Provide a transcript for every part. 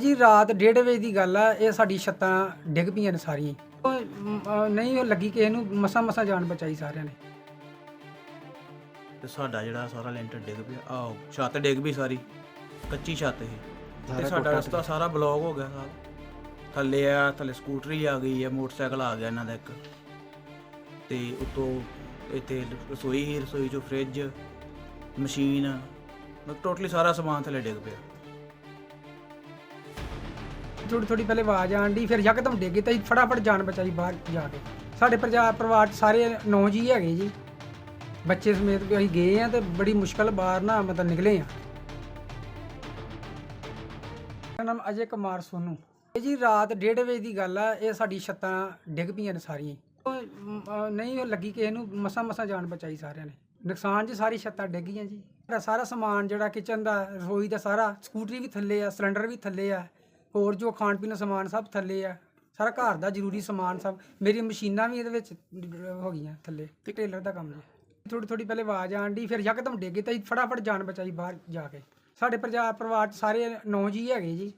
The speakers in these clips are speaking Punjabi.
ਜੀ ਰਾਤ 1:30 ਵਜੇ ਦੀ ਗੱਲ ਆ ਇਹ ਸਾਡੀ ਛੱਤਾਂ ਡਿੱਗ ਪਈਆਂ ਨੇ ਸਾਰੀਆਂ। ਉਹ, ਮ, ਅ, ਨਹੀਂ ਉਹ ਲੱਗੀ ਕਿਸੇ ਨੂੰ ਮਸਾ ਮਸਾ ਜਾਨ ਬਚਾਈ ਸਾਰਿਆਂ ਨੇ। ਤੇ ਸਾਡਾ ਜਿਹੜਾ ਸਾਰਾ ਲੈਂਟਰ ਡਿੱਗ ਪਿਆ ਆਹ ਛੱਤ ਡਿੱਗ ਪਈ ਸਾਰੀ ਕੱਚੀ ਛੱਤ ਸੀ ਤੇ ਸਾਡਾ ਰਸਤਾ ਸਾਰਾ ਬਲੌਕ ਹੋ ਗਿਆ ਸਾਰਾ। ਥੱਲੇ ਆ ਥੱਲੇ ਸਕੂਟਰੀ ਆ ਗਈ ਹੈ ਮੋਟਰਸਾਈਕਲ ਆ ਗਿਆ ਇਹਨਾਂ ਦਾ ਇੱਕ। ਤੇ ਉਤੋਂ ਇੱਥੇ ਰਸੋਈ ਹੀ ਰਸੋਈ ਚੋਂ ਫ੍ਰਿਜ ਮਸ਼ੀਨ ਮਤਲਬ ਟੋਟਲੀ ਸਾਰਾ ਸਮਾਨ ਥੱਲੇ ਡਿੱਗ ਪਿਆ। ਥੋੜੀ ਥੋੜੀ ਪਹਿਲੇ ਆਵਾਜ਼ ਆਣ ਦੀ ਫਿਰ ਯਕਦਮ ਡਿੱਗ ਗਈ ਤੇ ਅਸੀਂ ਫਟਾਫਟ ਜਾਨ ਬਚਾਈ ਬਾਹਰ ਜਾ ਕੇ। ਸਾਡੇ ਪਰਿਵਾਰ ਪਰਿਵਾਰ 'ਚ ਸਾਰੇ ਨੌ ਜੀ ਹੈਗੇ ਜੀ। ਬੱਚੇ ਸਮੇਤ ਵੀ ਅਸੀਂ ਗਏ ਆ ਤੇ ਬੜੀ ਮੁਸ਼ਕਲ ਬਾਹਰ ਨਾ ਮਤਲਬ ਨਿਕਲੇ ਆ। ਮੇਰਾ ਨਾਮ ਅਜੇ ਕੁਮਾਰ ਸੋਨੂ। ਇਹ ਜੀ ਰਾਤ 1:30 ਵਜੇ ਦੀ ਗੱਲ ਆ ਇਹ ਸਾਡੀ ਛੱਤਾਂ ਡਿੱਗ ਪਈਆਂ ਨੇ ਸਾਰੀਆਂ। ਉਹ, ਮ, ਅ, ਨਹੀਂ ਲੱਗੀ ਕਿਸੇ ਨੂੰ ਮਸਾ ਮਸਾ ਜਾਨ ਬਚਾਈ ਸਾਰਿਆਂ ਨੇ। ਨੁਕਸਾਨ ਜੀ ਸਾਰੀ ਛੱਤਾਂ ਡਿੱਗ ਗਈਆਂ ਜੀ। ਸਾਡਾ ਸਾਰਾ ਸਮਾਨ ਜਿਹੜਾ ਕਿਚਨ ਦਾ ਰਸੋਈ ਦਾ ਸਾਰਾ ਸਕੂਟਰੀ ਵੀ ਥੱਲੇ ਆ ਸਿਲੰਡਰ ਵੀ ਥੱਲੇ ਆ। ਹੋਰ ਜੋ ਖਾਣ ਪੀਣ ਦਾ ਸਮਾਨ ਸਭ ਥੱਲੇ ਆ। ਸਾਰਾ ਘਰ ਦਾ ਜ਼ਰੂਰੀ ਸਮਾਨ ਸਭ। ਮੇਰੀ ਮਸ਼ੀਨਾਂ ਵੀ ਇਹਦੇ ਵਿੱਚ ਹੋ ਗਈਆਂ ਥੱਲੇ। ਤੇ ਟੇਲਰ ਦਾ ਕੰਮ ਜੀ। ਥੋੜੀ ਥੋੜੀ ਪਹਿਲੇ ਆਵਾਜ਼ ਆਣ ਦੀ ਫਿਰ ਯਕਦਮ ਡਿੱਗ ਗਈ ਤੇ ਫਟਾਫਟ ਜਾਨ ਬਚਾਈ ਬਾਹਰ ਜਾ ਕੇ। ਸਾਡੇ ਪਰਿਵਾਰ ਪਰਿਵਾਰ 'ਚ ਸਾਰੇ ਨੌ ਜੀ ਹੈਗੇ ਜੀ।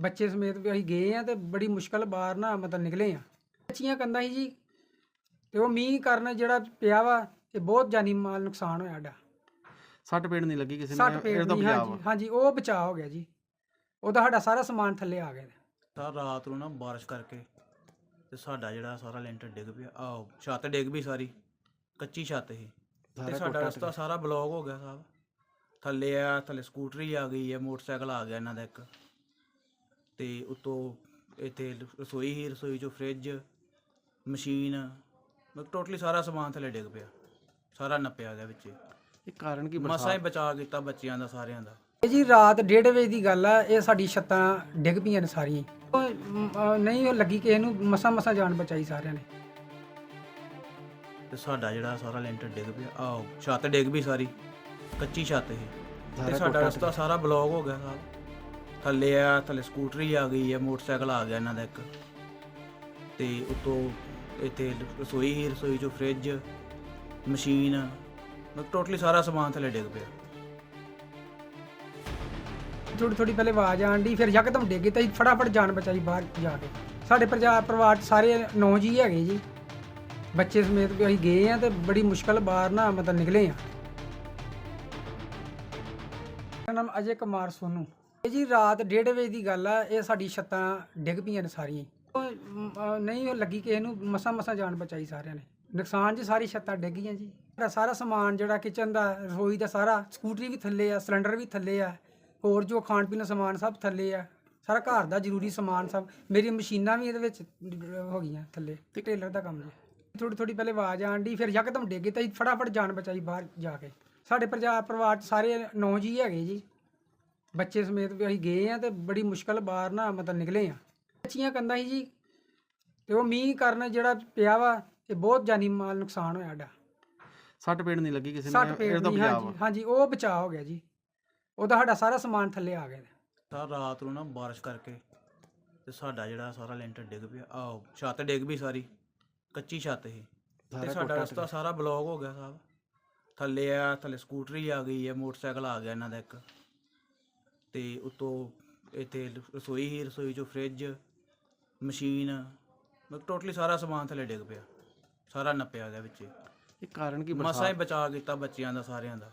ਬੱਚੇ ਸਮੇਤ ਵੀ ਅਸੀਂ ਗਏ ਆ ਤੇ ਬੜੀ ਮੁਸ਼ਕਲ ਬਾਹਰ ਨਾ ਮਤਲਬ ਨਿਕਲੇ ਆ। ਕੱਚੀਆਂ ਕੰਧਾਂ ਸੀ ਜੀ। ਤੇ ਉਹ ਮੀਂਹ ਕਾਰਨ ਜਿਹੜਾ ਪਿਆ ਵਾ ਇਹ ਬਹੁਤ ਜਾਨੀ ਮਾਲ ਨੁਕਸਾਨ ਹੋਇਆ ਸਾਡਾ। ਸੱਟ ਪੇੜ ਨਹੀਂ ਲੱਗੀ ਕਿਸੇ ਸੱਟ ਨੂੰ ਬਚਾਅ ਹਾਂਜੀ ਵਾ। ਹਾਂਜੀ ਉਹ ਬਚਾਅ ਹੋ ਗਿਆ ਜੀ। ਉਹਦਾ ਸਾਡਾ ਸਾਰਾ ਸਮਾਨ ਥੱਲੇ ਆ ਗਿਆ। ਤਾਂ ਰਾਤ ਨੂੰ ਨਾ ਬਾਰਿਸ਼ ਕਰਕੇ ਤੇ ਸਾਡਾ ਜਿਹੜਾ ਸਾਰਾ ਲੈਂਟਰ ਡਿੱਗ ਪਿਆ। ਆਹ ਛੱਤ ਡਿੱਗ ਪਈ ਸਾਰੀ ਕੱਚੀ ਛੱਤ ਸੀ। ਤੇ ਸਾਰਾ ਸਾਡਾ ਰਸਤਾ ਸਾਰਾ ਬਲੌਕ ਹੋ ਗਿਆ ਸਾਰਾ। ਥੱਲੇ ਆ ਥੱਲੇ ਸਕੂਟਰੀ ਆ ਗਈ ਹੈ ਮੋਟਰਸਾਈਕਲ ਆ ਗਿਆ ਇਹਨਾਂ ਦਾ ਇੱਕ। ਤੇ ਉਤੋਂ ਇੱਥੇ ਰਸੋਈ ਹੀ ਰਸੋਈ ਚੋਂ ਫ੍ਰਿਜ ਮਸ਼ੀਨ ਮਤਲਬ ਟੋਟਲੀ ਸਾਰਾ ਸਮਾਨ ਥੱਲੇ ਡਿੱਗ ਪਿਆ। ਸਾਰਾ ਨੱਪਿਆ ਗਿਆ ਵਿੱਚ। ਇਹ ਕਾਰਨ ਕੀ ਮਸਾਂ ਹੀ ਬਚਾ ਕੀਤਾ ਬੱਚਿਆਂ ਦਾ ਸਾਰਿਆਂ ਦਾ। ਇਹ ਜੀ ਰਾਤ 1:30 ਵਜੇ ਦੀ ਗੱਲ ਆ ਇਹ ਸਾਡੀ ਛੱਤਾਂ ਡਿੱਗ ਪਈਆਂ ਨੇ ਸਾਰੀਆਂ ਉਹ, ਮ, ਅ, ਨਹੀਂ ਉਹ ਲੱਗੀ ਕਿਸੇ ਨੂੰ ਮਸਾ ਮਸਾ ਜਾਨ ਬਚਾਈ ਸਾਰਿਆਂ ਨੇ। ਤੇ ਸਾਡਾ ਜਿਹੜਾ ਸਾਰਾ ਲੈਂਟਰ ਡਿੱਗ ਪਿਆ ਆਹ ਛੱਤ ਡਿੱਗ ਪਈ ਸਾਰੀ ਕੱਚੀ ਛੱਤ ਸੀ ਤੇ ਸਾਡਾ ਰਸਤਾ ਸਾਰਾ ਬਲੌਕ ਹੋ ਗਿਆ ਸਾਰਾ। ਥੱਲੇ ਆ ਥੱਲੇ ਸਕੂਟਰੀ ਆ ਗਈ ਹੈ ਮੋਟਰਸਾਈਕਲ ਆ ਗਿਆ ਇਹਨਾਂ ਦਾ ਇੱਕ। ਤੇ ਉਤੋਂ ਇੱਥੇ ਰਸੋਈ ਹੀ ਰਸੋਈ ਚੋਂ ਫ੍ਰਿਜ ਮਸ਼ੀਨ ਮਤਲਬ ਟੋਟਲੀ ਸਾਰਾ ਸਮਾਨ ਥੱਲੇ ਡਿੱਗ ਪਿਆ। ਥੋੜੀ ਥੋੜੀ ਪਹਿਲੇ ਆਵਾਜ਼ ਆਣ ਦੀ ਫਿਰ ਯਕਦਮ ਡਿੱਗੀ ਗਈ ਤੇ ਅਸੀਂ ਫਟਾਫਟ ਜਾਨ ਬਚਾਈ ਬਾਹਰ ਜਾ ਕੇ। ਸਾਡੇ ਪਰਿਵਾਰ ਪਰਿਵਾਰ 'ਚ ਸਾਰੇ ਨੌ ਜੀ ਹੈਗੇ ਜੀ। ਬੱਚੇ ਸਮੇਤ ਵੀ ਅਸੀਂ ਗਏ ਆ ਤੇ ਬੜੀ ਮੁਸ਼ਕਲ ਬਾਹਰ ਨਾ ਮਤਲਬ ਨਿਕਲੇ ਆ ਮੇਰਾ ਨਾਮ ਅਜੇ ਕੁਮਾਰ ਸੋਨੂ। ਇਹ ਜੀ ਰਾਤ 1:30 ਵਜੇ ਦੀ ਗੱਲ ਆ ਇਹ ਸਾਡੀ ਛੱਤਾਂ ਡਿੱਗ ਪਈਆਂ ਨੇ ਸਾਰੀਆਂ ਉਹ, ਮ, ਅ, ਨਹੀਂ ਉਹ ਲੱਗੀ ਕਿਸੇ ਨੂੰ ਮਸਾ ਮਸਾ ਜਾਨ ਬਚਾਈ ਸਾਰਿਆਂ ਨੇ। ਨੁਕਸਾਨ ਜੀ ਸਾਰੀ ਛੱਤਾਂ ਡਿੱਗ ਗਈਆਂ ਜੀ। ਸਾਡਾ ਸਾਰਾ ਸਮਾਨ ਜਿਹੜਾ ਕਿਚਨ ਦਾ ਰਸੋਈ ਦਾ ਸਾਰਾ ਸਕੂਟਰੀ ਵੀ ਥੱਲੇ ਆ ਸਿਲੰਡਰ ਵੀ ਥੱਲੇ ਆ। ਹੋਰ ਜੋ ਖਾਣ ਪੀਣ ਦਾ ਸਮਾਨ ਸਭ ਥੱਲੇ ਆ। ਸਾਰਾ ਘਰ ਦਾ ਜ਼ਰੂਰੀ ਸਮਾਨ ਸਭ। ਮੇਰੀ ਮਸ਼ੀਨਾਂ ਵੀ ਇਹਦੇ ਵਿੱਚ ਹੋ ਗਈਆਂ ਥੱਲੇ। ਤੇ ਟੇਲਰ ਦਾ ਕੰਮ ਜੀ। ਥੋੜੀ ਥੋੜੀ ਪਹਿਲੇ ਆਵਾਜ਼ ਆਣ ਦੀ ਫਿਰ ਯਕਦਮ ਡਿੱਗ ਤੇ ਫਟਾਫਟ ਜਾਨ ਬਚਾਈ ਬਾਹਰ ਜਾ ਕੇ। ਸਾਡੇ ਪਰਿਵਾਰ ਪਰਿਵਾਰ 'ਚ ਸਾਰੇ ਨੌ ਜੀ ਹੈਗੇ ਜੀ। ਬੱਚੇ ਸਮੇਤ ਵੀ ਅਸੀਂ ਗਏ ਆ ਤੇ ਬੜੀ ਮੁਸ਼ਕਲ ਬਾਹਰ ਨਾ ਮਤਲਬ ਨਿਕਲੇ ਆ ਕੱਚੀਆਂ ਕੰਧਾਂ ਸੀ ਜੀ। ਤੇ ਉਹ ਮੀਂਹ ਕਾਰਨ ਜਿਹੜਾ ਪਿਆ ਵਾ ਇਹ ਬਹੁਤ ਜਾਨੀ ਮਾਲ ਨੁਕਸਾਨ ਹੋਇਆ ਸਾਡਾ। ਸੱਟ ਪੇੜ ਨਹੀਂ ਲੱਗੀ ਕਿਸੇ ਸੱਟ ਨੂੰ ਪੇਟ ਇਹ ਤਾਂ ਦੀ ਬਚਾਅ ਹਾਂਜੀ ਉਹ ਬਚਾਅ ਹੋ ਗਿਆ ਜੀ। ਉਹਦਾ ਸਾਡਾ ਸਾਰਾ ਸਮਾਨ ਥੱਲੇ ਆ ਗਿਆ। ਤਾਂ ਰਾਤ ਨੂੰ ਨਾ ਬਾਰਿਸ਼ ਕਰਕੇ ਤੇ ਸਾਡਾ ਜਿਹੜਾ ਸਾਰਾ ਲੈਂਟਰ ਡਿੱਗ ਪਿਆ। ਆਹ ਛੱਤ ਡਿੱਗ ਪਈ ਸਾਰੀ ਕੱਚੀ ਛੱਤ ਸੀ। ਤੇ ਸਾਰਾ ਸਾਡਾ ਰਸਤਾ ਸਾਰਾ ਬਲੌਕ ਹੋ ਗਿਆ ਸਾਰਾ ਥੱਲੇ ਆ ਥੱਲੇ ਸਕੂਟਰੀ ਆ ਗਈ ਹੈ ਮੋਟਰਸਾਈਕਲ ਆ ਗਿਆ ਇਹਨਾਂ ਦਾ ਇੱਕ। ਤੇ ਉਤੋਂ ਇੱਥੇ ਰਸੋਈ ਹੀ ਰਸੋਈ ਚੋਂ ਫ੍ਰਿਜ ਮਸ਼ੀਨ ਮਤਲਬ ਟੋਟਲੀ ਸਾਰਾ ਸਮਾਨ ਥੱਲੇ ਡਿੱਗ ਪਿਆ। ਸਾਰਾ ਨੱਪਿਆ ਗਿਆ ਵਿੱਚ। ਇਹ ਕਾਰਨ ਕੀ ਮਸਾਂ ਹੀ ਬਚਾ ਕੀਤਾ ਬੱਚਿਆਂ ਦਾ ਸਾਰਿਆਂ ਦਾ।